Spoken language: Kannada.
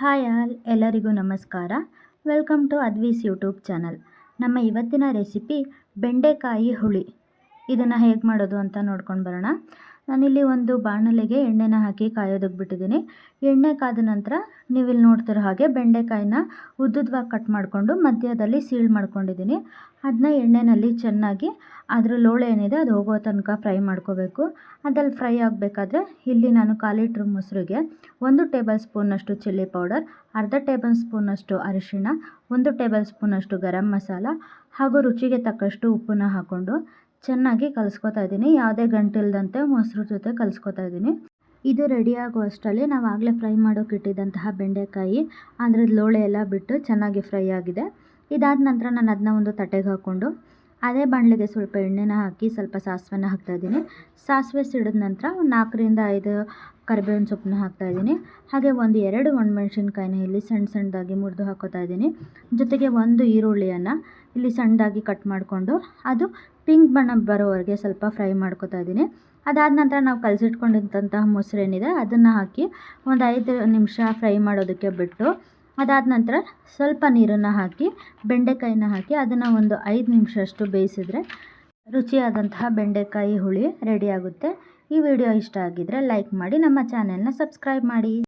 ಹಾಯ್ ಆಲ್ ಎಲ್ಲರಿಗೂ ನಮಸ್ಕಾರ. ವೆಲ್ಕಮ್ ಟು ಅದ್ವೀಸ್ ಯೂಟ್ಯೂಬ್ ಚಾನಲ್. ನಮ್ಮ ಇವತ್ತಿನ ರೆಸಿಪಿ ಬೆಂಡೆಕಾಯಿ ಹುಳಿ. ಇದನ್ನು ಹೇಗೆ ಮಾಡೋದು ಅಂತ ನೋಡ್ಕೊಂಡು ಬರೋಣ. ನಾನಿಲ್ಲಿ ಒಂದು ಬಾಣಲೆಗೆ ಎಣ್ಣೆನ ಹಾಕಿ ಕಾಯೋದಕ್ಕೆ ಬಿಟ್ಟಿದ್ದೀನಿ ಎಣ್ಣೆ ಕಾದ ನಂತರ ನೀವಿಲ್ಲಿ ನೋಡ್ತಿರೋ ಹಾಗೆ ಬೆಂಡೆಕಾಯಿನ ಉದ್ದುದ್ವಾಗಿ ಕಟ್ ಮಾಡಿಕೊಂಡು ಮಧ್ಯದಲ್ಲಿ ಸೀಳ್ ಮಾಡ್ಕೊಂಡಿದ್ದೀನಿ. ಅದನ್ನ ಎಣ್ಣೆಯಲ್ಲಿ ಚೆನ್ನಾಗಿ ಅದರ ಲೋಳೆ ಏನಿದೆ ಅದು ಹೋಗೋ ತನಕ ಫ್ರೈ ಮಾಡ್ಕೋಬೇಕು. ಅದಲ್ಲಿ ಫ್ರೈ ಆಗಬೇಕಾದ್ರೆ ಇಲ್ಲಿ ನಾನು ಕಾಲಿಟ್ರ ಲೀಟ್ರ್ ಮೊಸರಿಗೆ ಒಂದು ಟೇಬಲ್ ಸ್ಪೂನಷ್ಟು ಚಿಲ್ಲಿ ಪೌಡರ್, ಅರ್ಧ ಟೇಬಲ್ ಸ್ಪೂನಷ್ಟು ಅರಿಶಿಣ, ಒಂದು ಟೇಬಲ್ ಸ್ಪೂನಷ್ಟು ಗರಂ ಮಸಾಲ ಹಾಗೂ ರುಚಿಗೆ ತಕ್ಕಷ್ಟು ಉಪ್ಪನ್ನ ಹಾಕ್ಕೊಂಡು ಚೆನ್ನಾಗಿ ಕಲಿಸ್ಕೊತಾ ಇದ್ದೀನಿ. ಯಾವುದೇ ಗಂಟಿಲ್ದಂತೆ ಮೊಸರು ಜೊತೆ ಕಲಿಸ್ಕೊತಾ ಇದ್ದೀನಿ. ಇದು ರೆಡಿ ಅಷ್ಟರಲ್ಲಿ ನಾವು ಆಗಲೇ ಫ್ರೈ ಮಾಡೋಕೆ ಇಟ್ಟಿದ್ದಂತಹ ಬೆಂಡೆಕಾಯಿ, ಅದ್ರದ್ದು ಲೋಳೆ ಎಲ್ಲ ಬಿಟ್ಟು ಚೆನ್ನಾಗಿ ಫ್ರೈ ಆಗಿದೆ. ಇದಾದ ನಂತರ ನಾನು ಅದನ್ನ ಒಂದು ತಟ್ಟೆಗೆ ಹಾಕ್ಕೊಂಡು ಅದೇ ಬಾಣಲೆಗೆ ಸ್ವಲ್ಪ ಎಣ್ಣೆನ ಹಾಕಿ ಸ್ವಲ್ಪ ಸಾಸಿವೆನ ಹಾಕ್ತಾಯಿದ್ದೀನಿ ಸಾಸಿವೆ ಸಿಡಿದ ನಂತರ ನಾಲ್ಕರಿಂದ ಐದು ಕರಿಬೇವಿನ ಸೊಪ್ಪನ್ನ ಹಾಕ್ತಾಯಿದ್ದೀನಿ ಹಾಗೆ ಒಂದು ಎರಡು ಒಣಮೆಣ್ಸಿನ್ಕಾಯಿನ ಇಲ್ಲಿ ಸಣ್ಣ ಸಣ್ಣದಾಗಿ ಮುರಿದು ಹಾಕೋತಾ ಇದ್ದೀನಿ. ಜೊತೆಗೆ ಒಂದು ಈರುಳ್ಳಿಯನ್ನು ಇಲ್ಲಿ ಸಣ್ಣದಾಗಿ ಕಟ್ ಮಾಡಿಕೊಂಡು ಅದು ಪಿಂಕ್ ಬಣ್ಣ ಬರೋವರೆಗೆ ಸ್ವಲ್ಪ ಫ್ರೈ ಮಾಡ್ಕೋತಾ ಇದ್ದೀನಿ. ಅದಾದ ನಂತರ ನಾವು ಕಲಸಿಟ್ಕೊಂಡಿದ್ದಂತಹ ಮೊಸರೇನಿದೆ ಅದನ್ನು ಹಾಕಿ ಒಂದು ಐದು ನಿಮಿಷ ಫ್ರೈ ಮಾಡೋದಕ್ಕೆ ಬಿಟ್ಟು ಅದಾದ ನಂತರ ಸ್ವಲ್ಪ ನೀರನ್ನು ಹಾಕಿ, ಬೆಂಡೆಕಾಯಿನ ಹಾಕಿ ಅದನ್ನು ಒಂದು ಐದು ನಿಮಿಷ ಅಷ್ಟು ಬೇಯಿಸಿದ್ರೆ ರುಚಿಯಾದಂತಹ ಬೆಂಡೆಕಾಯಿ ಹುಳಿ ರೆಡಿಯಾಗುತ್ತೆ ಈ ವಿಡಿಯೋ ಇಷ್ಟ ಆಗಿದ್ದರೆ ಲೈಕ್ ಮಾಡಿ, ನಮ್ಮ ಚಾನೆಲ್ನ ಸಬ್ಸ್ಕ್ರೈಬ್ ಮಾಡಿ.